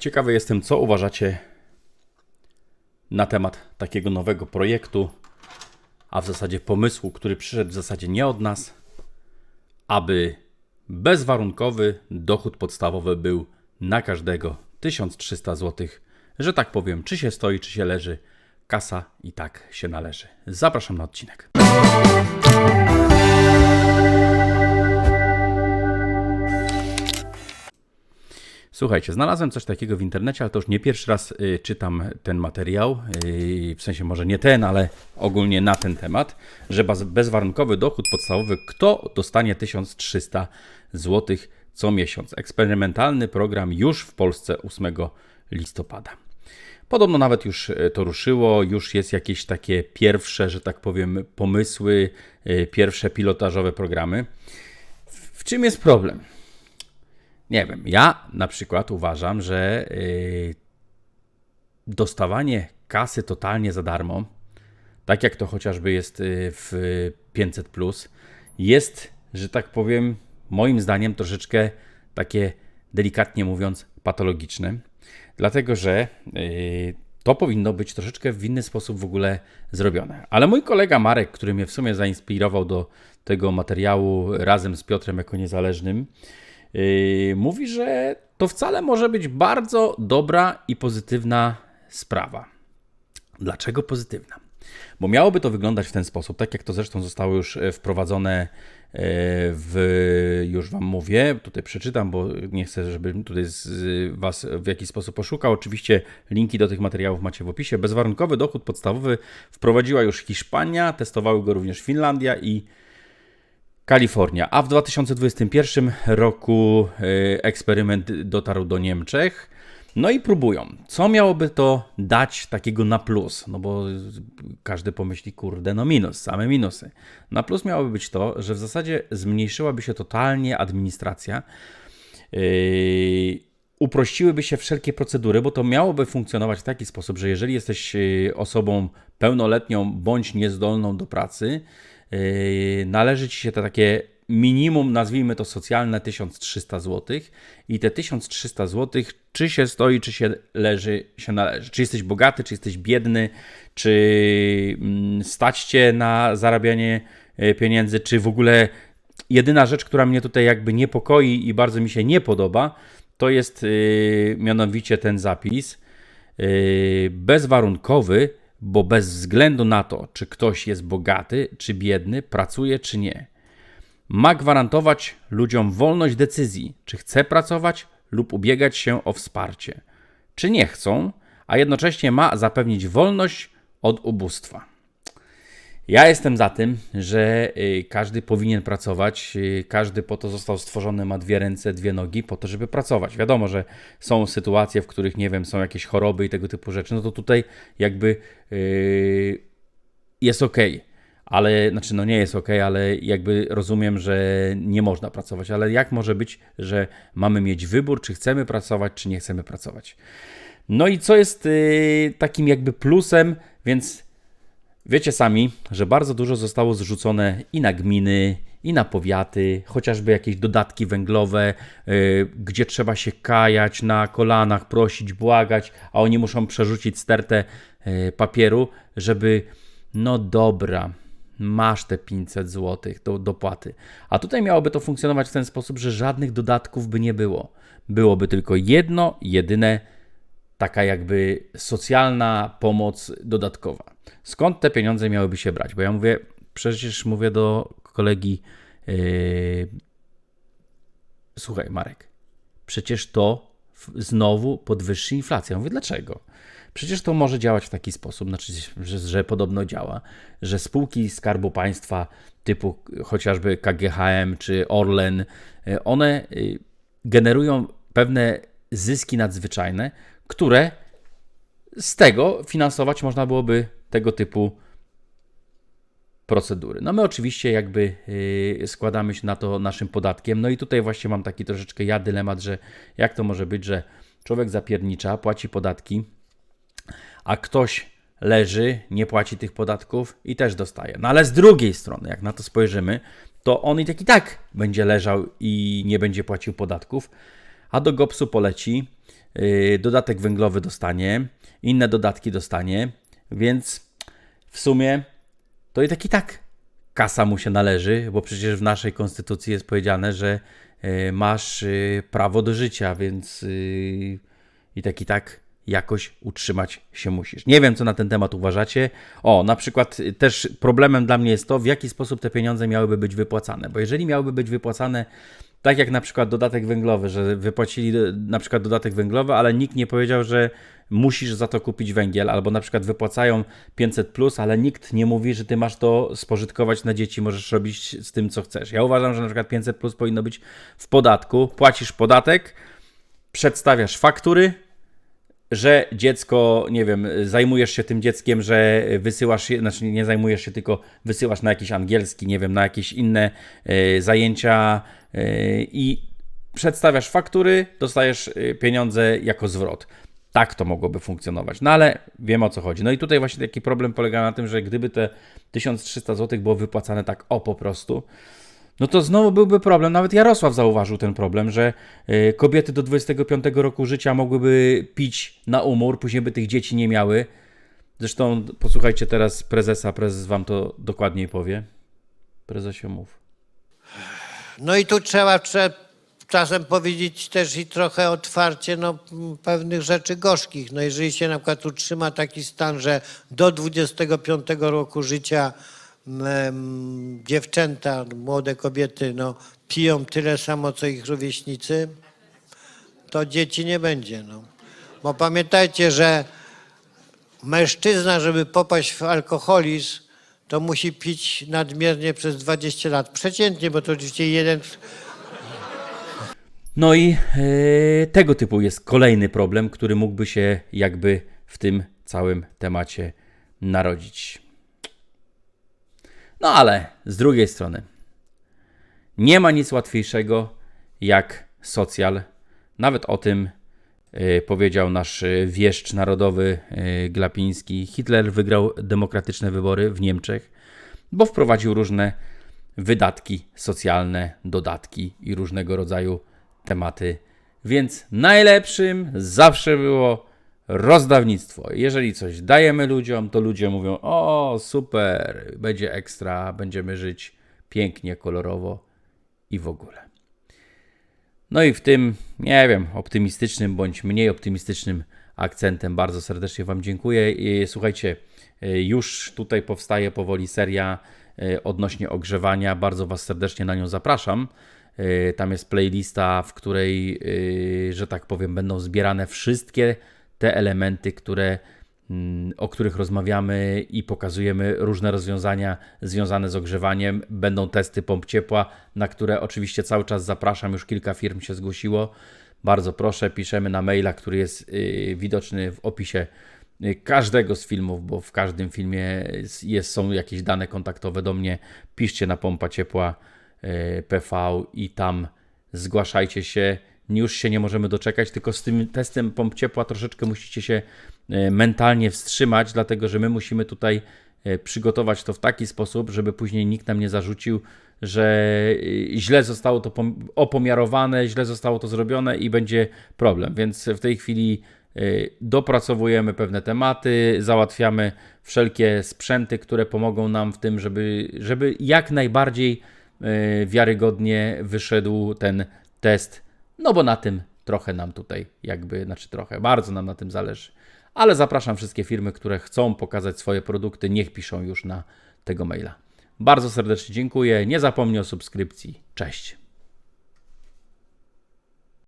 Ciekawy jestem, co uważacie na temat takiego nowego projektu, a w zasadzie pomysłu, który przyszedł w zasadzie nie od nas, aby bezwarunkowy dochód podstawowy był na każdego 1300 zł. Że tak powiem, czy się stoi, czy się leży, kasa i tak się należy. Zapraszam na odcinek. Słuchajcie, znalazłem coś takiego w internecie, ale to już nie pierwszy raz y, czytam ten materiał, y, w sensie może nie ten, ale ogólnie na ten temat, że bezwarunkowy dochód podstawowy, kto dostanie 1300 zł co miesiąc. Eksperymentalny program już w Polsce 8 listopada. Podobno nawet już y, to ruszyło, już jest jakieś takie pierwsze, że tak powiem, pomysły, pierwsze pilotażowe programy. W czym jest problem? Nie wiem, ja na przykład uważam, że yy, dostawanie kasy totalnie za darmo, tak jak to chociażby jest yy, w 500, jest, że tak powiem, moim zdaniem troszeczkę takie delikatnie mówiąc patologiczne, dlatego że yy, to powinno być troszeczkę w inny sposób w ogóle zrobione. Ale mój kolega Marek, który mnie w sumie zainspirował do tego materiału razem z Piotrem jako niezależnym, mówi, że to wcale może być bardzo dobra i pozytywna sprawa. Dlaczego pozytywna? Bo miałoby to wyglądać w ten sposób, tak jak to zresztą zostało już e, wprowadzone e, w, już Wam mówię, tutaj przeczytam, bo nie chcę, żeby tutaj Was w jakiś sposób poszukał. Oczywiście linki do tych materiałów macie w opisie. Bezwarunkowy dochód podstawowy wprowadziła już Hiszpania, testowały go również Finlandia i Kalifornia, a w 2021 roku y, eksperyment dotarł do Niemczech. No i próbują. Co miałoby to dać takiego na plus? No bo każdy pomyśli, kurde, no minus, same minusy. Na plus miałoby być to, że w zasadzie zmniejszyłaby się totalnie administracja. Yy, uprościłyby się wszelkie procedury, bo to miałoby funkcjonować w taki sposób, że jeżeli jesteś yy, osobą pełnoletnią bądź niezdolną do pracy, należy ci się to takie minimum, nazwijmy to socjalne 1300 zł i te 1300 zł, czy się stoi, czy się leży, się należy. Czy jesteś bogaty, czy jesteś biedny, czy mm, stać cię na zarabianie e, pieniędzy, czy w ogóle jedyna rzecz, która mnie tutaj jakby niepokoi i bardzo mi się nie podoba, to jest yy, mianowicie ten zapis yy, bezwarunkowy, bo bez względu na to, czy ktoś jest bogaty, czy biedny, pracuje, czy nie. Ma gwarantować ludziom wolność decyzji, czy chce pracować lub ubiegać się o wsparcie, czy nie chcą, a jednocześnie ma zapewnić wolność od ubóstwa. Ja jestem za tym, że y, każdy powinien pracować, y, każdy po to został stworzony, ma dwie ręce, dwie nogi, po to, żeby pracować. Wiadomo, że są sytuacje, w których, nie wiem, są jakieś choroby i tego typu rzeczy, no to tutaj jakby yy, jest ok. Ale, znaczy, no nie jest ok, ale jakby rozumiem, że nie można pracować. Ale jak może być, że mamy mieć wybór, czy chcemy pracować, czy nie chcemy pracować? No i co jest takim jakby plusem, więc Wiecie sami, że bardzo dużo zostało zrzucone i na gminy, i na powiaty, chociażby jakieś dodatki węglowe, yy, gdzie trzeba się kajać na kolanach, prosić, błagać, a oni muszą przerzucić stertę yy, papieru, żeby no dobra, masz te 500 zł do dopłaty. A tutaj miałoby to funkcjonować w ten sposób, że żadnych dodatków by nie było. Byłoby tylko jedno, jedyne taka jakby socjalna pomoc dodatkowa. Skąd te pieniądze miałyby się brać? Bo ja mówię, przecież mówię do kolegi, yy, słuchaj Marek, przecież to znowu podwyższy inflację. Ja mówię, dlaczego? Przecież to może działać w taki sposób, znaczy, że, że podobno działa, że spółki Skarbu Państwa typu chociażby KGHM czy Orlen, yy, one yy, generują pewne zyski nadzwyczajne, które z tego finansować można byłoby tego typu procedury. No my oczywiście jakby yy, składamy się na to naszym podatkiem. No i tutaj właśnie mam taki troszeczkę ja dylemat, że jak to może być, że człowiek zapiernicza, płaci podatki, a ktoś leży, nie płaci tych podatków i też dostaje. No ale z drugiej strony, jak na to spojrzymy, to on i tak i tak będzie leżał i nie będzie płacił podatków, a do GOPS-u poleci y, dodatek węglowy dostanie, inne dodatki dostanie, więc w sumie to i tak i tak kasa mu się należy, bo przecież w naszej konstytucji jest powiedziane, że y, masz y, prawo do życia, więc y, i tak i tak jakoś utrzymać się musisz. Nie wiem, co na ten temat uważacie. O, na przykład y, też problemem dla mnie jest to, w jaki sposób te pieniądze miałyby być wypłacane, bo jeżeli miałyby być wypłacane tak jak na przykład dodatek węglowy, że wypłacili na przykład dodatek węglowy, ale nikt nie powiedział, że musisz za to kupić węgiel, albo na przykład wypłacają 500, plus, ale nikt nie mówi, że ty masz to spożytkować na dzieci, możesz robić z tym, co chcesz. Ja uważam, że na przykład 500 plus powinno być w podatku, płacisz podatek, przedstawiasz faktury, że dziecko, nie wiem, zajmujesz się tym dzieckiem, że wysyłasz znaczy nie zajmujesz się, tylko wysyłasz na jakiś angielski, nie wiem, na jakieś inne e, zajęcia i przedstawiasz faktury, dostajesz e, pieniądze jako zwrot. Tak to mogłoby funkcjonować. No ale wiem o co chodzi. No i tutaj właśnie taki problem polega na tym, że gdyby te 1300 zł było wypłacane tak o po prostu, no to znowu byłby problem. Nawet Jarosław zauważył ten problem, że y, kobiety do 25 roku życia mogłyby pić na umór, później by tych dzieci nie miały. Zresztą posłuchajcie teraz prezesa, prezes wam to dokładniej powie. Prezesie mów. No i tu trzeba, trzeba czasem powiedzieć też i trochę otwarcie no, pewnych rzeczy gorzkich. No jeżeli się na przykład utrzyma taki stan, że do 25 roku życia em, dziewczęta, młode kobiety no, piją tyle samo, co ich rówieśnicy, to dzieci nie będzie. No. Bo pamiętajcie, że mężczyzna, żeby popaść w alkoholizm, to musi pić nadmiernie przez 20 lat. Przeciętnie, bo to oczywiście jeden No i e, tego typu jest kolejny problem, który mógłby się jakby w tym całym temacie narodzić. No ale z drugiej strony, nie ma nic łatwiejszego jak socjal. Nawet o tym powiedział nasz e, wieszcz narodowy e, Glapiński. Hitler wygrał demokratyczne wybory w Niemczech, bo wprowadził różne wydatki socjalne, dodatki i różnego rodzaju tematy. Więc najlepszym zawsze było rozdawnictwo. Jeżeli coś dajemy ludziom, to ludzie mówią: O, super, będzie ekstra, będziemy żyć pięknie, kolorowo i w ogóle. No i w tym, nie wiem, optymistycznym bądź mniej optymistycznym akcentem bardzo serdecznie Wam dziękuję. I słuchajcie, y, już tutaj powstaje powoli seria y, odnośnie ogrzewania. Bardzo Was serdecznie na nią zapraszam. Y, Tam jest playlista, w której, że tak powiem, będą zbierane wszystkie te elementy, które o których rozmawiamy i pokazujemy różne rozwiązania związane z ogrzewaniem. Będą testy pomp ciepła, na które oczywiście cały czas zapraszam, już kilka firm się zgłosiło. Bardzo proszę, piszemy na maila, który jest y, widoczny w opisie y, każdego z filmów, bo w każdym filmie jest, są jakieś dane kontaktowe do mnie. Piszcie na pompa ciepła y, PV i tam zgłaszajcie się. Już się nie możemy doczekać, tylko z tym testem pomp ciepła troszeczkę musicie się e, mentalnie wstrzymać, dlatego że my musimy tutaj e, przygotować to w taki sposób, żeby później nikt nam nie zarzucił, że e, źle zostało to pom- opomiarowane, źle zostało to zrobione i będzie problem. Więc w tej chwili dopracowujemy pewne tematy, załatwiamy wszelkie sprzęty, które pomogą nam w tym, żeby, żeby jak najbardziej wiarygodnie wyszedł ten test no bo na tym trochę nam tutaj jakby, znaczy trochę, bardzo nam na tym zależy. Ale zapraszam wszystkie firmy, które chcą pokazać swoje produkty, niech piszą już na tego maila. Bardzo serdecznie dziękuję. Nie zapomnij o subskrypcji. Cześć.